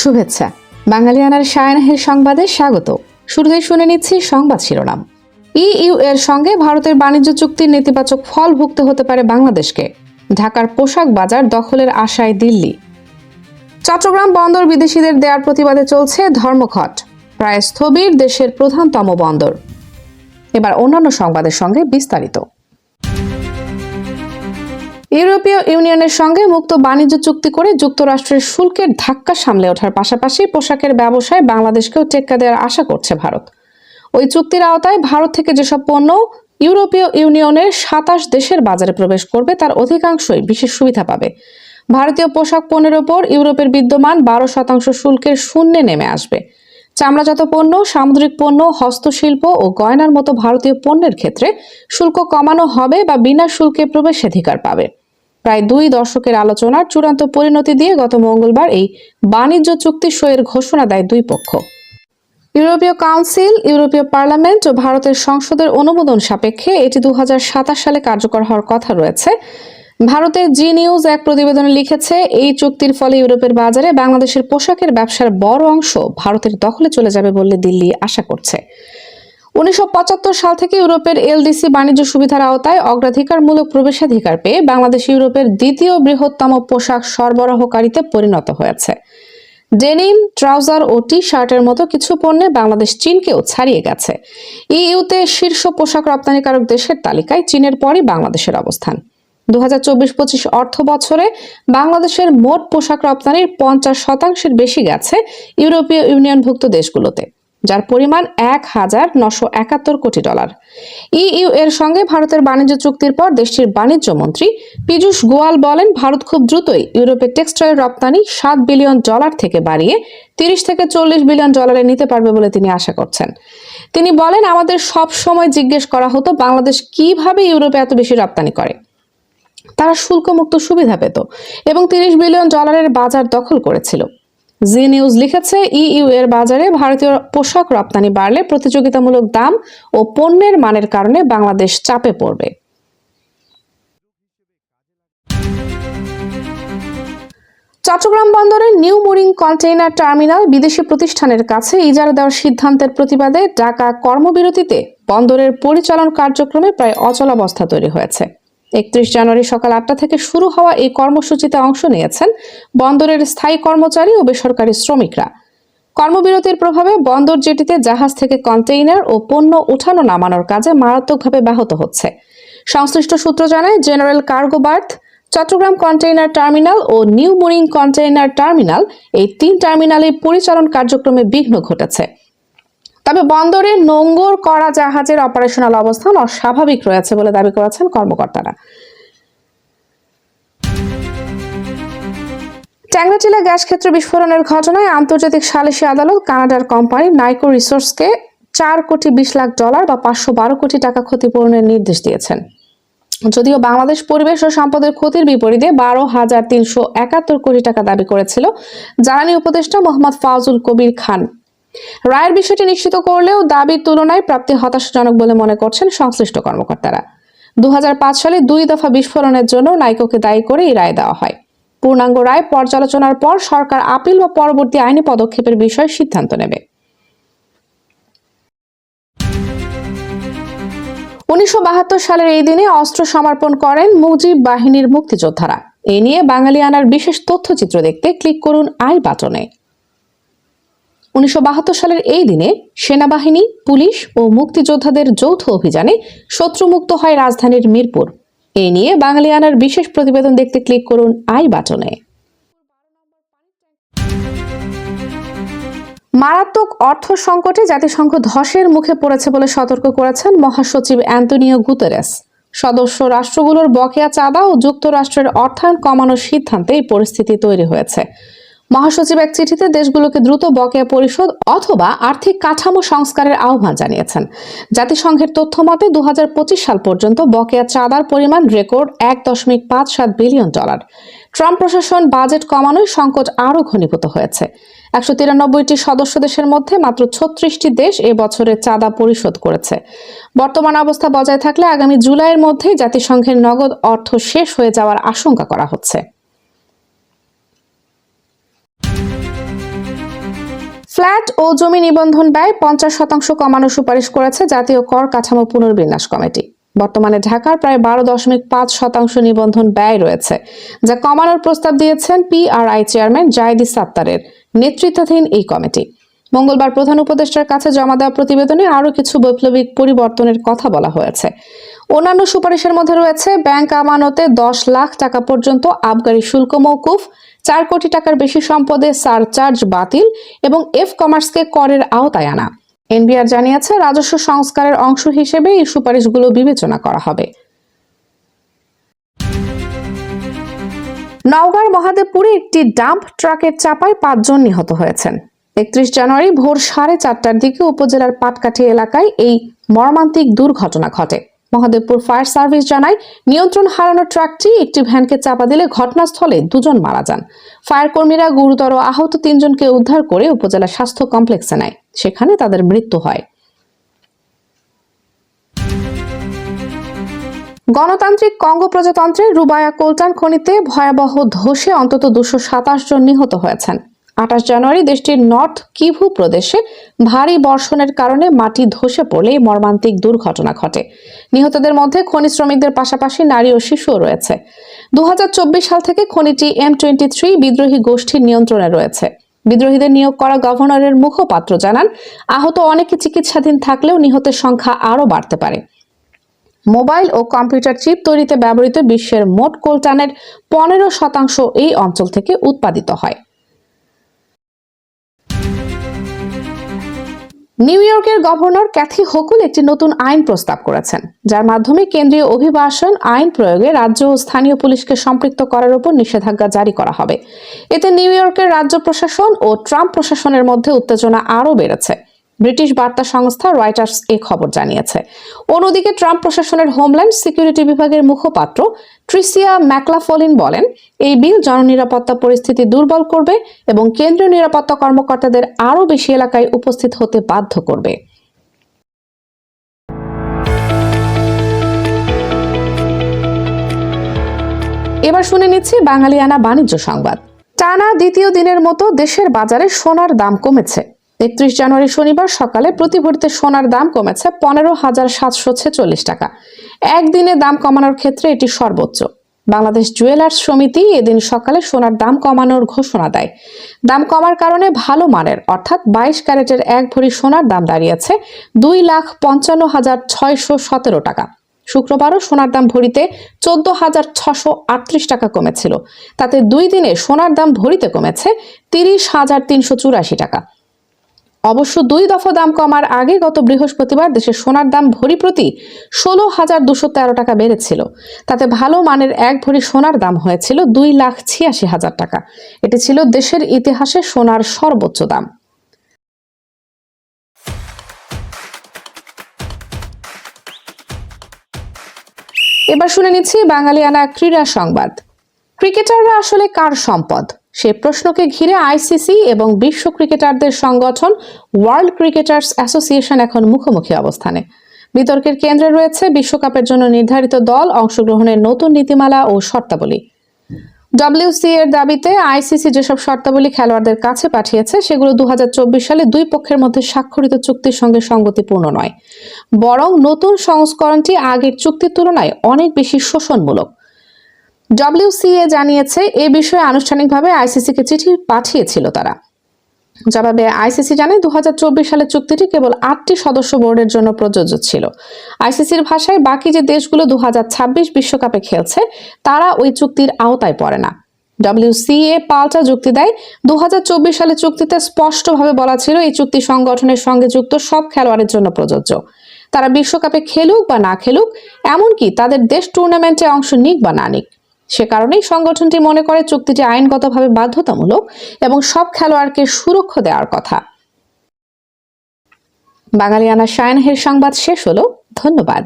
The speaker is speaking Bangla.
শুভেচ্ছা। বাঙালিয়ানার সায়নাহের সংবাদে স্বাগত। শুরুতেই শুনে নিচ্ছি সংবাদ শিরোনাম। ইইউ এর সঙ্গে ভারতের বাণিজ্য চুক্তির নেতিবাচক ফল ভুগতে হতে পারে বাংলাদেশকে। ঢাকার পোশাক বাজার দখলের আশায় দিল্লি। চট্টগ্রাম বন্দর বিদেশিদের দেওয়ার প্রতিবাদে চলছে ধর্মঘট। প্রায় স্থবির দেশের প্রধানতম বন্দর। এবার অন্যান্য সংবাদের সঙ্গে বিস্তারিত। ইউরোপীয় ইউনিয়নের সঙ্গে মুক্ত বাণিজ্য চুক্তি করে যুক্তরাষ্ট্রের শুল্কের ধাক্কা সামলে ওঠার পাশাপাশি পোশাকের ব্যবসায় বাংলাদেশকেও টেক্কা দেওয়ার আশা করছে ভারত। ওই চুক্তির আওতায় ভারত থেকে যেসব পণ্য ইউরোপীয় ইউনিয়নের সাতাশ দেশের বাজারে প্রবেশ করবে, তার অধিকাংশই বিশেষ সুবিধা পাবে। ভারতীয় পোশাক পণ্যের ওপর ইউরোপের বিদ্যমান বারো শতাংশ শুল্কের শূন্যে নেমে আসবে। চামড়াজাত পণ্য, সামুদ্রিক পণ্য, হস্তশিল্প ও গয়নার মতো ভারতীয় পণ্যের ক্ষেত্রে শুল্ক কমানো হবে বা বিনা শুল্কে প্রবেশাধিকার পাবে। প্রায় দুই দশকের আলোচনার চূড়ান্ত পরিণতি দিয়ে গত মঙ্গলবার এই বাণিজ্য চুক্তি সইয়ের ঘোষণা দেয় দুই পক্ষ। ইউরোপীয় কাউন্সিল, ইউরোপীয় পার্লামেন্ট ও ভারতের সংসদের অনুমোদন সাপেক্ষে এটি দু হাজার সাতাশ সালে কার্যকর হওয়ার কথা রয়েছে। ভারতের জি নিউজ এক প্রতিবেদনে লিখেছে, এই চুক্তির ফলে ইউরোপের বাজারে বাংলাদেশের পোশাকের ব্যবসার বড় অংশ ভারতের দখলে চলে যাবে বলে দিল্লি আশা করছে। উনিশশো পঁচাত্তর সাল থেকে ইউরোপের এলডিসি বাণিজ্য সুবিধার আওতায় অগ্রাধিকারমূলক প্রবেশাধিকার পেয়ে বাংলাদেশ ইউরোপের দ্বিতীয় বৃহত্তম পোশাক সরবরাহকারীতে পরিণত হয়েছে। ডেনিম, ট্রাউজার ও টি শার্টের মতো কিছু পণ্যে বাংলাদেশ চীনকেও ছাড়িয়ে গেছে। ইইউতে শীর্ষ পোশাক রপ্তানিকারক দেশের তালিকায় চীনের পরই বাংলাদেশের অবস্থান। দু হাজার চব্বিশ পঁচিশ অর্থ বছরে বাংলাদেশের মোট পোশাক রপ্তানির পঞ্চাশ শতাংশের বেশি গেছে ইউরোপীয় ইউনিয়নভুক্ত দেশগুলোতে। যার পরিমাণ এক হাজার নশো একাত্তর কোটি ডলার। ইইউ এর সঙ্গে ভারতের বাণিজ্য চুক্তির পর দেশটির বাণিজ্য মন্ত্রী পীযূষ গোয়াল বলেন, ভারত খুব দ্রুতই ইউরোপে টেক্সটাইল রপ্তানি সাত বিলিয়ন ডলার থেকে বাড়িয়ে তিরিশ থেকে চল্লিশ বিলিয়ন ডলারে নিতে পারবে বলে তিনি আশা করছেন। তিনি বলেন, আমাদের সব সময় জিজ্ঞেস করা হতো, বাংলাদেশ কীভাবে ইউরোপে এত বেশি রপ্তানি করে? তারা শুল্কমুক্ত সুবিধা পেত এবং তিরিশ বিলিয়ন ডলারের বাজার দখল করেছিল। জি নিউজ লিখেছে, ইইউ এর বাজারে ভারতীয় পোশাক রপ্তানি বাড়লে প্রতিযোগিতামূলক দাম ও পণ্যের মানের কারণে বাংলাদেশ চাপে পড়বে। চট্টগ্রাম বন্দরের নিউ মুরিং কন্টেইনার টার্মিনাল বিদেশি প্রতিষ্ঠানের কাছে ইজারা দেওয়ার সিদ্ধান্তের প্রতিবাদে ঢাকা কর্মবিরতিতে বন্দরের পরিচালন কার্যক্রমে প্রায় অচলাবস্থা তৈরি হয়েছে। একত্রিশ জানুয়ারি সকাল আটটা থেকে শুরু হওয়া এই কর্মসূচিতে অংশ নিয়েছেন বন্দরের স্থায়ী কর্মচারী ও বেসরকারি শ্রমিকরা। কর্মবিরতির প্রভাবে বন্দর জেটিতে জাহাজ থেকে কন্টেইনার ও পণ্য উঠানো নামানোর কাজে মারাত্মকভাবে ব্যাহত হচ্ছে। সংশ্লিষ্ট সূত্র জানায়, general cargo berth, Chattogram container terminal ও নিউ মুরিং কন্টেইনার টার্মিনাল এই তিন টার্মিনালে পরিচালন কার্যক্রমে বিঘ্ন ঘটেছে। তবে বন্দরে নোঙ্গর করা জাহাজের অপারেশনাল অবস্থান অস্বাভাবিক রয়েছে বলে দাবি করেছেন কর্মকর্তারা। ট্যাংরাটিলা গ্যাস ক্ষেত্র বিস্ফোরণের ঘটনায় আন্তর্জাতিক সালিসি আদালত কানাডার কোম্পানি নাইকো রিসোর্সকে চার কোটি বিশ লাখ ডলার বা পাঁচশো বারো কোটি টাকা ক্ষতিপূরণের নির্দেশ দিয়েছেন। যদিও বাংলাদেশ পরিবেশ ও সম্পদের ক্ষতির বিপরীতে বারো হাজার তিনশো একাত্তর কোটি টাকা দাবি করেছিল। জ্বালানি উপদেষ্টা মোহাম্মদ ফাউজুল কবির খান রায়ের বিষয়টি নিশ্চিত করলেও দাবির তুলনায় প্রাপ্তি হতাশাজনক বলে মনে করছেন সংশ্লিষ্ট কর্মকর্তারা। দু সালে দুই দফা বিস্ফোরণের জন্য নাইকোকে দায়ী করে এই রায় দেওয়া হয়। পূর্ণাঙ্গ রায় পর্যালোচনার পর সরকার আপিল বা পরবর্তী আইনি পদক্ষেপের বিষয়ে সিদ্ধান্ত নেবে। উনিশশো বাহাত্তর সালের এই দিনে অস্ত্র সমর্পণ করেন মুজিব বাহিনীর মুক্তিযোদ্ধারা। এ নিয়ে বাঙালিয়ানার বিশেষ তথ্যচিত্র দেখতে ক্লিক করুন আই বাটনে। উনিশশো বাহাত্তর সালের এই দিনে সেনাবাহিনী, পুলিশ ও মুক্তিযোদ্ধাদের যৌথ অভিযানে শত্রুমুক্ত হয় রাজধানীর মিরপুর। এ নিয়ে বাঙালিয়ানার বিশেষ প্রতিবেদন দেখতে ক্লিক করুন আই বাটনে। মারাত্মক অর্থ সংকটে জাতিসংঘ ধসের মুখে পড়েছে বলে সতর্ক করেছেন মহাসচিব অ্যান্টনিও গুতেরেস। সদস্য রাষ্ট্রগুলোর বকেয়া চাঁদা ও যুক্তরাষ্ট্রের অর্থায়ন কমানোর সিদ্ধান্তে এই পরিস্থিতি তৈরি হয়েছে। মহাসচিব এক চিঠিতে দেশগুলোকে দ্রুত বকেয়া পরিশোধ অথবা আর্থিক কাঠামো সংস্কারের আহ্বান জানিয়েছেন। জাতিসংঘের তথ্য মতে দুহাজার পঁচিশ সাল পর্যন্ত বকেয়া চাঁদার পরিমাণ রেকর্ড এক দশমিক পাঁচ সাত বিলিয়ন ডলার। ট্রাম্প প্রশাসন বাজেট কমানোয় সংকট আরও ঘনীভূত হয়েছে। একশো তিরানব্বইটি সদস্য দেশের মধ্যে মাত্র ছত্রিশটি দেশ এ বছরের চাঁদা পরিশোধ করেছে। বর্তমান অবস্থা বজায় থাকলে আগামী জুলাইয়ের মধ্যেই জাতিসংঘের নগদ অর্থ শেষ হয়ে যাওয়ার আশঙ্কা করা হচ্ছে। ফ্ল্যাট ও জমি নিবন্ধন ব্যয় পঞ্চাশ শতাংশ কমানোর সুপারিশ করেছে জাতীয় কর কাঠামো পুনর্বিন্যাস কমিটি। বর্তমানে ঢাকার প্রায় বারো দশমিক পাঁচ শতাংশ নিবন্ধন ব্যয় রয়েছে, যা কমানোর প্রস্তাব দিয়েছেন পিআরআই চেয়ারম্যান জায়দি সাত্তারের নেতৃত্বাধীন এই কমিটি। মঙ্গলবার প্রধান উপদেষ্টার কাছে জমা দেওয়া প্রতিবেদনে আরও কিছু বৈপ্লবিক পরিবর্তনের কথা বলা হয়েছে। অন্যান্য সুপারিশের মধ্যে রয়েছে ব্যাংক আমানতে দশ লাখ টাকা পর্যন্ত আবগারি শুল্ক মৌকুফ চার কোটি টাকার বেশি সম্পদে সারচার্জ বাতিল এবং এফ কমার্সকে করের আওতায় আনা। এনবিআর জানিয়েছে রাজস্ব সংস্কারের অংশ হিসেবে এই সুপারিশগুলো বিবেচনা করা হবে। নওগাঁর মহাদেবপুরে একটি ডাম্প ট্রাকের চাপায় পাঁচজন নিহত হয়েছেন। একত্রিশ জানুয়ারি ভোর সাড়ে চারটার দিকে উপজেলার পাটকাঠি এলাকায় এই মর্মান্তিক দুর্ঘটনা ঘটে। মহাদেবপুর ফায়ার সার্ভিস জানায়, নিয়ন্ত্রণ হারানো ট্রাকটি একটি ভ্যানকে চাপা দিলে ঘটনাস্থলে দুজন মারা যান। ফায়ার কর্মীরা গুরুতর আহত তিনজনকে উদ্ধার করে উপজেলা স্বাস্থ্য কমপ্লেক্সে নেয়। সেখানে তাদের মৃত্যু হয়। গণতান্ত্রিক কঙ্গো প্রজাতন্ত্রের রুবায়া কোলটান খনিতে ভয়াবহ ধসে অন্তত দুশো সাতাশ জন নিহত হয়েছেন। আঠাশ জানুয়ারি দেশটির নর্থ কিভু প্রদেশে ভারী বর্ষণের কারণে মাটি ধসে পড়লে মর্মান্তিক দুর্ঘটনা ঘটে। নিহতদের মধ্যে খনি শ্রমিকদের পাশাপাশি নারী ও শিশুও রয়েছে। দুহাজার চব্বিশ সাল থেকে খনিটি এম টোয়েন্টি থ্রি বিদ্রোহী গোষ্ঠীর নিয়ন্ত্রণে রয়েছে। বিদ্রোহীদের নিয়োগ করা গভর্নরের মুখপাত্র জানান, আহত অনেকে চিকিৎসাধীন থাকলেও নিহতের সংখ্যা আরও বাড়তে পারে। মোবাইল ও কম্পিউটার চিপ তৈরিতে ব্যবহৃত বিশ্বের মোট কোলটানের পনেরো শতাংশ এই অঞ্চল থেকে উৎপাদিত হয়। নিউ ইয়র্কের গভর্নর ক্যাথি হকুল একটি নতুন আইন প্রস্তাব করেছেন, যার মাধ্যমে কেন্দ্রীয় অভিবাসন আইন প্রয়োগে রাজ্য ও স্থানীয় পুলিশকে সম্পৃক্ত করার উপর নিষেধাজ্ঞা জারি করা হবে। এতে নিউ ইয়র্কের রাজ্য প্রশাসন ও ট্রাম্প প্রশাসনের মধ্যে উত্তেজনা আরও বেড়েছে। ব্রিটিশ বার্তা সংস্থা রয়টার্স এ খবর জানিয়েছে। অন্যদিকে ট্রাম্প প্রশাসনের হোমল্যান্ড সিকিউরিটি বিভাগের মুখপাত্র ট্রিসিয়া ম্যাকলাফলিন বলেন, এই বিল জননিরাপত্তা পরিস্থিতি দুর্বল করবে এবং কেন্দ্রীয় নিরাপত্তা কর্মকর্তাদের আরও বেশি এলাকায় উপস্থিত হতে বাধ্য করবে। এবার শুনে নিচ্ছি বাঙালিয়ানা বাণিজ্য সংবাদ। টানা দ্বিতীয় দিনের মতো দেশের বাজারে সোনার দাম কমেছে। একত্রিশ জানুয়ারি শনিবার সকালে প্রতি ভরিতে সোনার দাম কমেছে পনেরো হাজার সাতশো ছেচল্লিশ টাকা। একদিনে দাম কমানোর ক্ষেত্রে এটি সর্বোচ্চ। বাংলাদেশ জুয়েলার্স সমিতি এদিন সকালে সোনার দাম কমানোর ঘোষণা দেয়। দাম কমার কারণে ভালো মানের, অর্থাৎ বাইশ ক্যারেটের এক ভরি সোনার দাম দাঁড়িয়েছে দুই লাখ পঞ্চান্ন হাজার ছয়শো সতেরো টাকা। শুক্রবারও সোনার দাম ভরিতে চোদ্দ হাজার ছশো আটত্রিশ টাকা কমেছিল। তাতে দুই দিনে সোনার দাম ভরিতে কমেছে তিরিশ হাজার তিনশো চুরাশি টাকা। অবশ্য দুই দফা দাম কমার আগে গত বৃহস্পতিবার দেশের সোনার দাম ভরি প্রতি ষোলো হাজার দুশো তেরো টাকা বেড়েছিল। তাতে ভালো মানের এক ভরি সোনার দাম হয়েছিল দুই লাখ ছিয়াশি হাজার টাকা। এটি ছিল দেশের ইতিহাসে সোনার সর্বোচ্চ দাম। এবার শুনে নিচ্ছি বাঙালিয়ানা ক্রীড়া সংবাদ। ক্রিকেটাররা আসলে কার সম্পদ? সে প্রশ্নকে ঘিরে আইসিসি এবং বিশ্ব ক্রিকেটারদের সংগঠন ওয়ার্ল্ড ক্রিকেটার্স অ্যাসোসিয়েশন এখন মুখোমুখি অবস্থানে। বিতর্কের কেন্দ্রে রয়েছে বিশ্বকাপের জন্য নির্ধারিত দল, অংশগ্রহণের নতুন নীতিমালা ও শর্তাবলী। ডব্লিউসি এর দাবিতে আইসিসি যেসব শর্তাবলী খেলোয়াড়দের কাছে পাঠিয়েছে, সেগুলো দু হাজার চব্বিশ সালে দুই পক্ষের মধ্যে স্বাক্ষরিত চুক্তির সঙ্গে সঙ্গতিপূর্ণ নয়। বরং নতুন সংস্করণটি আগের চুক্তির তুলনায় অনেক বেশি শোষণমূলক। ডব্লিউসিএ জানিয়েছে, এ বিষয়ে আনুষ্ঠানিকভাবে আইসিসিকে চিঠি পাঠিয়েছিল তারা। জবাবে আইসিসি জানে দু সালের চুক্তিটি কেবল আটটি সদস্য বোর্ডের জন্য প্রযোজ্য ছিল। আইসিসির ভাষায় বাকি যে দেশগুলো দু বিশ্বকাপে খেলছে, তারা ওই চুক্তির আওতায় পড়ে না। ডব্লিউসিএ পাল্টা যুক্তি দেয় দু সালের চুক্তিতে স্পষ্টভাবে বলা ছিল এই চুক্তি সংগঠনের সঙ্গে যুক্ত সব খেলোয়াড়ের জন্য প্রযোজ্য। তারা বিশ্বকাপে খেলুক বা না খেলুক, এমনকি তাদের দেশ টুর্নামেন্টে অংশ নিক বা না নিক। সে কারণেই সংগঠনটি মনে করে চুক্তিটি আইনগতভাবে বাধ্যতামূলক এবং সব খেলোয়াড়কে সুরক্ষা দেওয়ার কথা। বাঙালিয়ানা শায়নহের সংবাদ শেষ হলো। ধন্যবাদ।